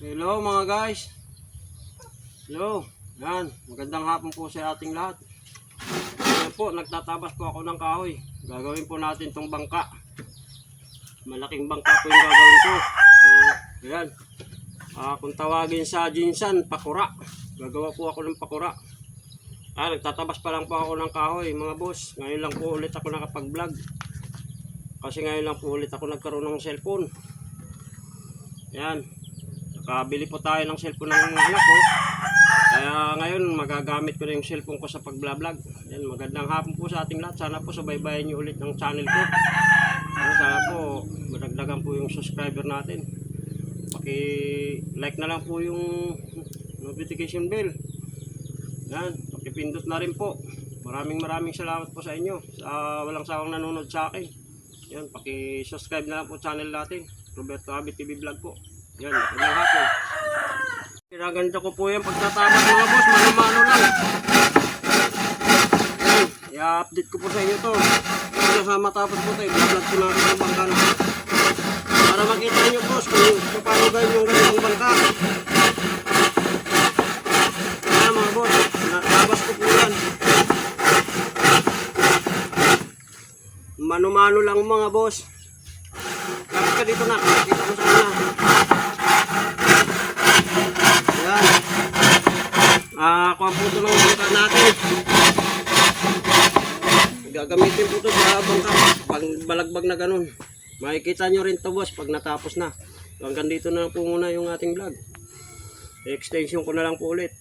Hello mga guys. Hello. Yan, magandang hapon po sa ating lahat. Ngayon po, nagtatabas po ako ng kahoy. Gagawin po natin tong bangka. Malaking bangka po yung gagawin ko. So, ayan. Ah, kung tawagin sa Jinsan, pakura. Gagawa po ako ng pakura. Ah, nagtatabas pa lang po ako ng kahoy, mga boss. Ngayon lang po ulit ako nakapag-vlog. Kasi ngayon lang po ulit ako nagkaroon ng cellphone. Yan. Nakabili po tayo ng cellphone ng anak ko. Kaya ngayon magagamit ko na yung cellphone ko sa pag-vlog. Yan, magandang hapon po sa ating lahat. Sana po subaybayan niyo ulit ng channel ko. Sana po madagdagan po yung subscriber natin. Paki-like na lang po yung notification bell. Yan, pakipindot na rin po. Maraming maraming salamat po sa inyo. Sa walang sawang nanonood sa akin. Yan, paki-subscribe na lang po channel natin. Roberto Abi TV Vlog po. Yan, magandang hapon. Pinaganito ko po yung pagtatabas mga boss, mano-mano lang. I-update ko po sa inyo to. Kaya sa matapos po tayo, vlog ko natin ang bangka. Para makita niyo boss kung, kung paano gawin yung ganitong bangka. Yan mga boss, natabas ko po yan. Mano-mano lang mga boss. Kapit ka dito na, kita ko sa kanya. Yan. Ah, kuha po ito ng bangka natin. Gagamitin po ito sa bangka. Pang balagbag na ganun. Makikita nyo rin to boss pag natapos na. Hanggang dito na po muna yung ating vlog. Extension ko na lang po ulit.